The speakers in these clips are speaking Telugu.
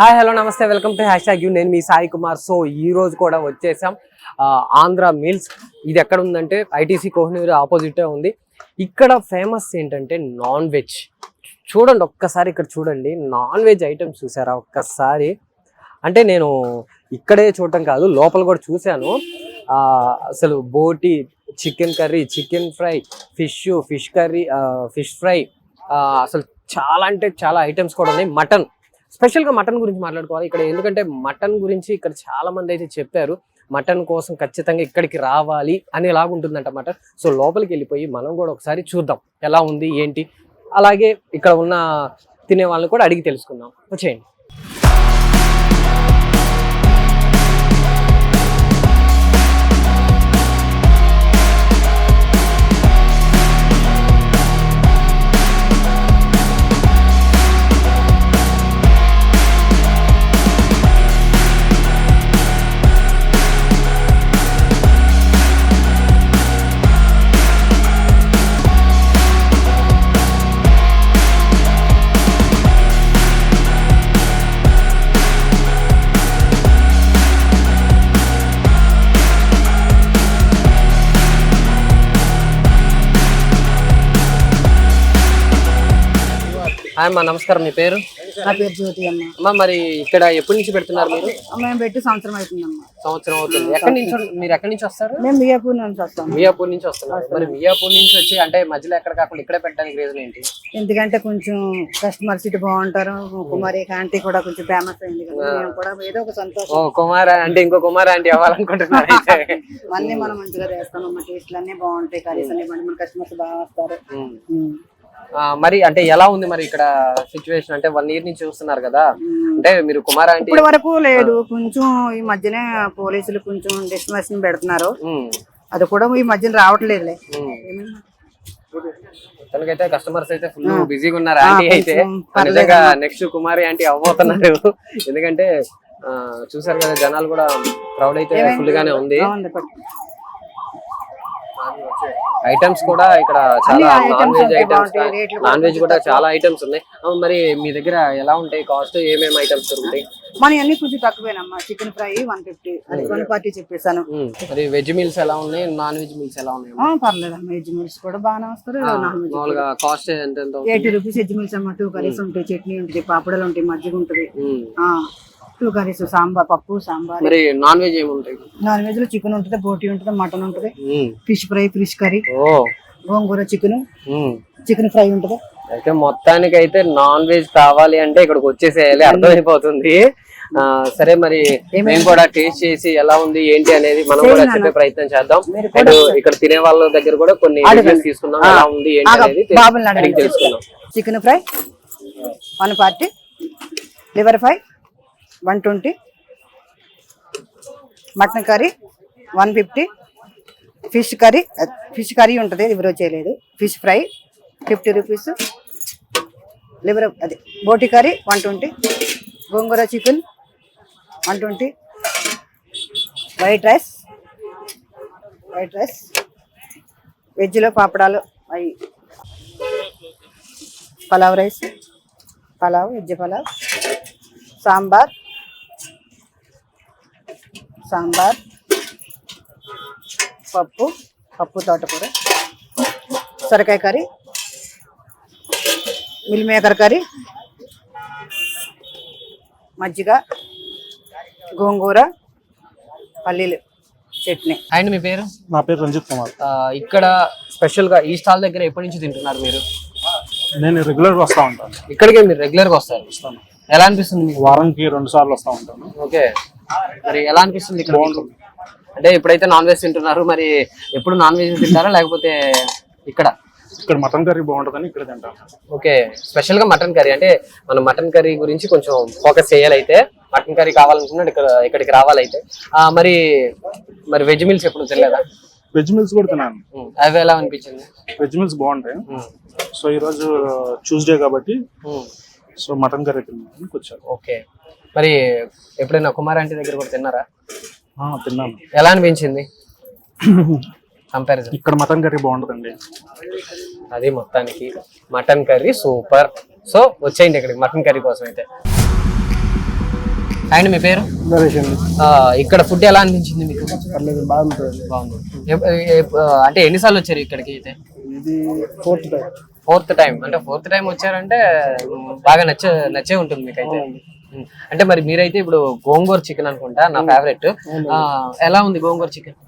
హాయ్ హలో నమస్తే. Welcome to hash tag you. నేను మీ సాయి కుమార్. సో ఈ రోజు కూడా వచ్చేసాం ఆంధ్ర మీల్స్. ఇది ఎక్కడ ఉందంటే ఐటీసీ కోహినూరు ఆపోజిటే ఉంది. ఇక్కడ ఫేమస్ ఏంటంటే నాన్ వెజ్. చూడండి ఒక్కసారి ఇక్కడ చూడండి. నాన్ వెజ్ ఐటమ్స్ చూసారా? ఒక్కసారి. అంటే నేను ఇక్కడే చూడటం కాదు లోపల కూడా చూశాను. అసలు బోటి chicken curry chicken fry fish fish curry fish fry అసలు చాలా అంటే చాలా ఐటమ్స్ కూడా ఉన్నాయి. మటన్. స్పెషల్గా మటన్ గురించి మాట్లాడుకోవాలి. ఇక్కడ ఎందుకంటే మటన్ గురించి ఇక్కడ చాలా మంది అయితే చెప్పారు. మటన్ కోసం ఖచ్చితంగా ఇక్కడికి రావాలి అనేలాగా ఉంటుందంట మటన్. సో లోపలికి వెళ్ళిపోయి మనం కూడా ఒకసారి చూద్దాం ఎలా ఉంది ఏంటి? అలాగే ఇక్కడ ఉన్న తినే వాళ్ళని కూడా అడిగి తెలుసుకుందాం. వచ్చేయండి. అమ్మా నమస్కారం. మీ పేరు? నా పేరు జ్యోతి అమ్మ. అమ్మా మరి ఇక్కడ ఎప్పటి నుంచి పెడుతున్నారు మీరు? మేము పెట్టి సంవత్సరం అవుతుందమ్మా సంవత్సరం అవుతుంది. ఎక్కడి నుంచి మీరు ఎక్కడి నుంచి వస్తారు? మేము మియాపూర్ నుంచి వస్తాము మియాపూర్ నుంచి వస్తున్నారు? మరి మియాపూర్ నుంచి వచ్చి అంటే మధ్యలో ఎక్కడ కాకుండా ఇక్కడే పెట్టడానికి రీజన్ ఏంటి? ఎందుకంటే కొంచెం కస్టమర్స్ ఇటు బాగుంటారు. కుమారి ఆంటీ కూడా కొంచెం ఫేమస్ అయింది కదా. మేము కూడా ఏదో ఒక సంతోషం. ఓ కుమార్ అంటే ఇంకో కుమార్ అంటే అవ్వాలనుకుంటున్నారు అన్ని మనం మంచిగా చేస్తాం అమ్మ. టేస్ట్లు అన్ని బాగుంటాయి. కర్రీస్ అన్ని. మన కస్టమర్స్ బాగా వస్తారు. మరి అంటే ఎలా ఉంది మరి ఇక్కడ సిచ్యువేషన్ అంటే వన్ ఇయర్ నుంచి చూస్తున్నారు కదా. అంటే మీరు కుమార్ అంటే ఇప్పటి వరకు లేదు. కొంచెం ఈ మధ్యనే పోలీసులు కొంచెం డిస్టర్బెన్స్ పెడుతున్నారు. అది కూడా ఈ మధ్యన రావట్లేదులే. తనకైతే కస్టమర్స్ అయితే ఫుల్ బిజీగా ఉన్నారు. ఆంటీ అయితే నిజంగా నెక్స్ట్ కుమారి ఆంటీ అవ్వబోతున్నారు. ఎందుకంటే చూసారు కదా జనాలు కూడా క్రౌడ్ అయితే ఫుల్ గానే ఉంది. ఐటమ్స్ కూడా ఇక్కడ చాలా non veg items non veg కూడా చాలా ఐటమ్స్ ఉన్నాయి. మరి మీ దగ్గర ఎలా ఉంటాయి? కాస్ట్ ఏమేమి ఐటమ్స్ దొరుకుతాయి? మన అన్ని కొంచెం తక్కువేనమ్మా. చికెన్ ఫ్రై వన్ ఫిఫ్టీ అది వన్ పార్టీ చెప్పేసాను ఉమ్, మరి వెజ్ మీల్స్ ఎలా ఉన్నాయి? నాన్ వెజ్ మీల్స్ ఎలా ఉన్నాయి? ఆ, పర్లేదమ్మా. వెజ్ మీల్స్ కూడా బాగానే వస్తారు నాన్ వెజ్ మామూలుగా కాస్ట్ ఎంత? ఎయిటీ రూపీస్ వెజ్ మీల్స్ అమ్మ టూ కర్రీస్ ఉంటాయి చట్నీ ఉంటుంది పాపడలు ఉంటాయి మజ్జిగ ఉంటుంది. టూ కర్రీస్ సాంబార్ పప్పు సాంబార్. మరి నాన్ వెజ్ ఏముంటాయి? నాన్ వెజ్లో చికెన్ ఉంటుంది బోటి ఉంటుంది మటన్ ఉంటుంది. ఫిష్ ఫ్రై ఫిష్ కర్రీ ఓ. గోంగూర చికెన్. చికెన్ ఫ్రై ఉంటుంది. అయితే మొత్తానికి అయితే నాన్ వెజ్ కావాలి అంటే ఇక్కడికి వచ్చేసేయాలి అర్థమైపోతుంది. సరే మరి మేము కూడా టేస్ట్ చేసి ఎలా ఉంది ఏంటి అనేది మనం కూడా చెప్పే ప్రయత్నం చేద్దాం. అండ్ ఇక్కడ తినే వాళ్ళ దగ్గర కూడా కొన్ని తీసుకుందాం ఎలా ఉంది ఏంటి అనేది తె- బాబుని అడిగి అడగండి. తెలుసుకుందాం. Chicken fry one forty liver fry one twenty. Mutton curry one fifty. Fish curry fish curry ఉంటుంది ఎవరో చేయలేదు. Fish fry fifty rupees. Liver అది బోటి కర్రీ వన్ ట్వంటీ. గోంగూర chicken one twenty. White rice white rice. వెజ్లో పాపడాలు అవి. Pulao rice pulao veg pulao. Sambar sambar పప్పు పప్పు తోటకూర సొరకాయ కర్రీ మిల్ మేకర్ కర్రీ మజ్జిగ గోంగూర పల్లీలు చట్నీ. అండ్ మీ పేరు? నా పేరు రంజిత్ కుమార్. ఇక్కడ స్పెషల్గా ఈ స్టాల్ దగ్గర ఎప్పటి నుంచి తింటున్నారు మీరు? నేను రెగ్యులర్గా వస్తూ ఉంటాను. ఇక్కడికే మీరు రెగ్యులర్గా వస్తారు ఎలా అనిపిస్తుంది మీకు? వారానికి రెండు సార్లు వస్తూ ఉంటాను. ఓకే. మరి ఎలా అనిపిస్తుంది ఇక్కడ? అంటే ఇప్పుడైతే నాన్ వెజ్ తింటున్నారు మరి ఎప్పుడు నాన్ వెజ్ తింటారా లేకపోతే ఇక్కడ? ఇక్కడ మటన్ కర్రీ బాగుంటుందని ఇక్కడ తింటాను ఓకే స్పెషల్గా మటన్ కర్రీ. అంటే మనం మటన్ కర్రీ గురించి కొంచెం ఫోకస్ చేయాలైతే మటన్ కర్రీ కావాలనుకున్నాడు ఇక్కడ ఇక్కడికి రావాలైతే. ఆ, మరి మరి వెజ్ మీల్స్ ఎప్పుడు తినలేదా? వెజ్ మీల్స్ కూడా తిన్నాను. అవి ఎలా అనిపించింది? వెజ్ మీల్స్ బాగుంటాయి. సో ఈ రోజు ట్యూస్డే కాబట్టి సో మటన్ కర్రీ తిన్నాను వచ్చాను. ఓకే. మరి ఎప్పుడైనా కుమార్ ఆంటీ దగ్గర కూడా తిన్నారా? ఆ, తిన్నాను. ఎలా అనిపించింది? కంపారిజన్ ఇక్కడ మటన్ కర్రీ బాగుంటుందండి. అది మొత్తానికి మటన్ కర్రీ సూపర్. సో వచ్చేయండి ఇక్కడికి మటన్ కర్రీ కోసం అయితే. అండ్ మీ పేరు? నరేష్ అండి. ఆ, ఇక్కడ ఫుడ్ ఎలా అనిపించింది మీకు? పర్లేదు బాగుంటుంది. బాగుంది. ఎప్- ఎప్- అంటే ఎన్నిసార్లు వచ్చారు ఇక్కడికి అయితే? ఇది ఫోర్త్ టైం ఫోర్త్ టైం. అంటే ఫోర్త్ టైం వచ్చారంటే బాగా నచ్చ నచ్చే ఉంటుంది మీకు అయితే మ్, అంటే మరి మీరైతే ఇప్పుడు గోంగూర చికెన్ అనుకుంటా నా ఫేవరెట్ ఎలా ఉంది గోంగూర చికెన్?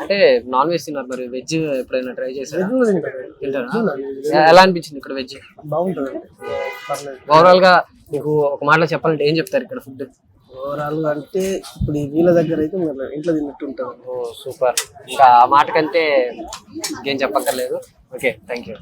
అంటే నాన్ వెజ్ తిన్నారు మరి వెజ్ ఎప్పుడైనా ట్రై చేశారా? తింటారా? ఎలా అనిపించింది ఇక్కడ వెజ్ ఓవరాల్గా మీకు ఒక మాటలో చెప్పాలంటే ఏం చెప్తారు ఇక్కడ ఫుడ్ ఓవరాల్గా అంటే ఇప్పుడు వీళ్ళ దగ్గర అయితే ఇంట్లో తిన్నట్టు ఉంటాం. సూపర్. ఇంకా ఆ మాటకంటే ఇంకేం చెప్పక్కర్లేదు. Okay thank you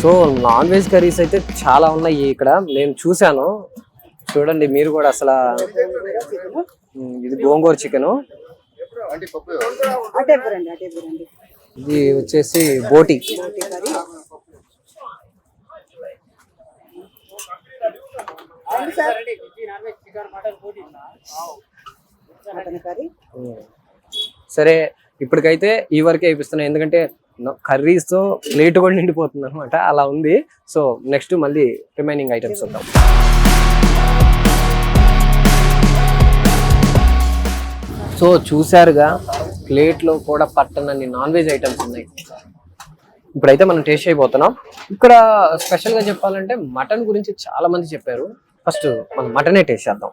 so non veg curries అయితే చాలా ఉన్నాయి ఇక్కడ. నేను చూశాను. చూడండి మీరు కూడా అసలు ఇది గోంగూర చికెన్ ఇది వచ్చేసి బోటి. Mutton curry. ఉమ్. సరే ఇప్పటికైతే ఈ వరకే అయిపిస్తున్నాయి. ఎందుకంటే కర్రీస్తో ప్లేట్ కూడా నిండిపోతుంది అనమాట అలా ఉంది. సో నెక్స్ట్ మళ్ళీ రిమైనింగ్ ఐటమ్స్ వద్దాం సో చూసారుగా ప్లేట్లో కూడా పట్టనన్ని నాన్ వెజ్ ఐటమ్స్ ఉన్నాయి. ఇప్పుడైతే మనం టేస్ట్ అయిపోతున్నాం ఇక్కడ స్పెషల్గా చెప్పాలంటే మటన్ గురించి చాలా మంది చెప్పారు. ఫస్ట్ మనం మటనే టేస్ట్ చేద్దాం.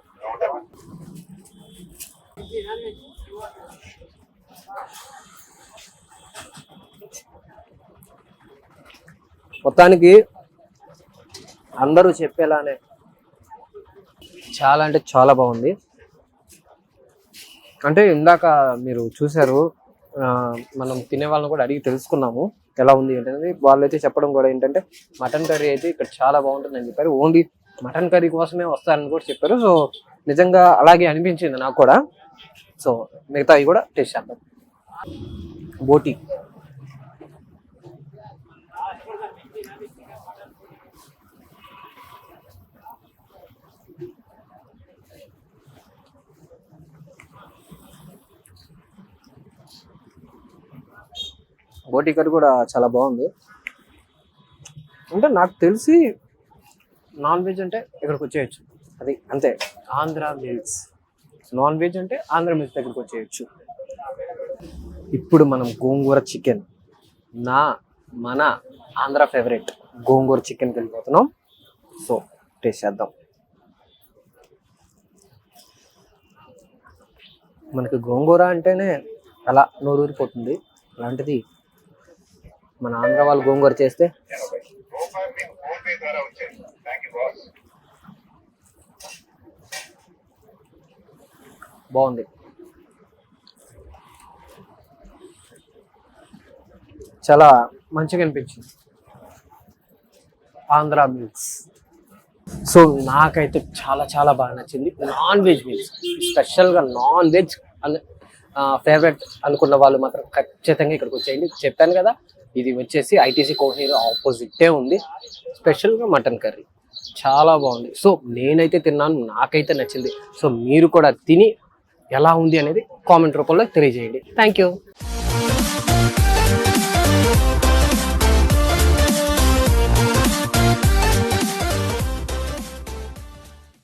మొత్తానికి అందరూ చెప్పేలానే చాలా అంటే చాలా బాగుంది. అంటే ఇందాక మీరు చూశారు మనం తినే వాళ్ళని కూడా అడిగి తెలుసుకున్నాము ఎలా ఉంది ఏంటనేది. వాళ్ళు అయితే చెప్పడం కూడా ఏంటంటే మటన్ కర్రీ అయితే ఇక్కడ చాలా బాగుంటుంది అని చెప్పారు. ఓన్లీ మటన్ కర్రీ కోసమే వస్తారని కూడా చెప్పారు. సో నిజంగా అలాగే అనిపించింది నాకు కూడా. సో మిగతావి కూడా టేస్ట్ చేద్దాం. బోటి. బోటి కర్రీ కూడా చాలా బాగుంది. అంటే నాకు తెలిసి నాన్ వెజ్ అంటే ఇక్కడికి వచ్చేయచ్చు. అది అంతే. ఆంధ్ర మిల్స్. నాన్ వెజ్ అంటే ఆంధ్ర మిల్స్ దగ్గరికి వచ్చేయచ్చు. ఇప్పుడు మనం గోంగూర చికెన్. నా మన ఆంధ్ర ఫేవరెట్ గోంగూర చికెన్కి వెళ్ళిపోతున్నాం సో టేస్ట్ చేద్దాం. మనకి గోంగూర అంటేనే అలా నోరూరిపోతుంది. అలాంటిది మన ఆంధ్ర వాళ్ళు గోంగూర చేస్తే బాగుంది. చాలా మంచిగా అనిపించింది. ఆంధ్ర మీల్స్. సో నాకైతే చాలా చాలా బాగా నచ్చింది. Non veg meals. స్పెషల్గా నాన్ వెజ్ అన్ ఫేవరెట్ అనుకున్న వాళ్ళు మాత్రం ఖచ్చితంగా ఇక్కడికి వచ్చేయండి. చెప్పాను కదా ఇది వచ్చేసి ఐటీసీ కోహీర్ ఆపోజిటే ఉంది. స్పెషల్గా మటన్ కర్రీ. చాలా బాగుంది. సో నేనైతే తిన్నాను నాకైతే నచ్చింది. సో మీరు కూడా తిని ఎలా ఉంది అనేది కామెంట్ రూపంలో తెలియజేయండి. Thank you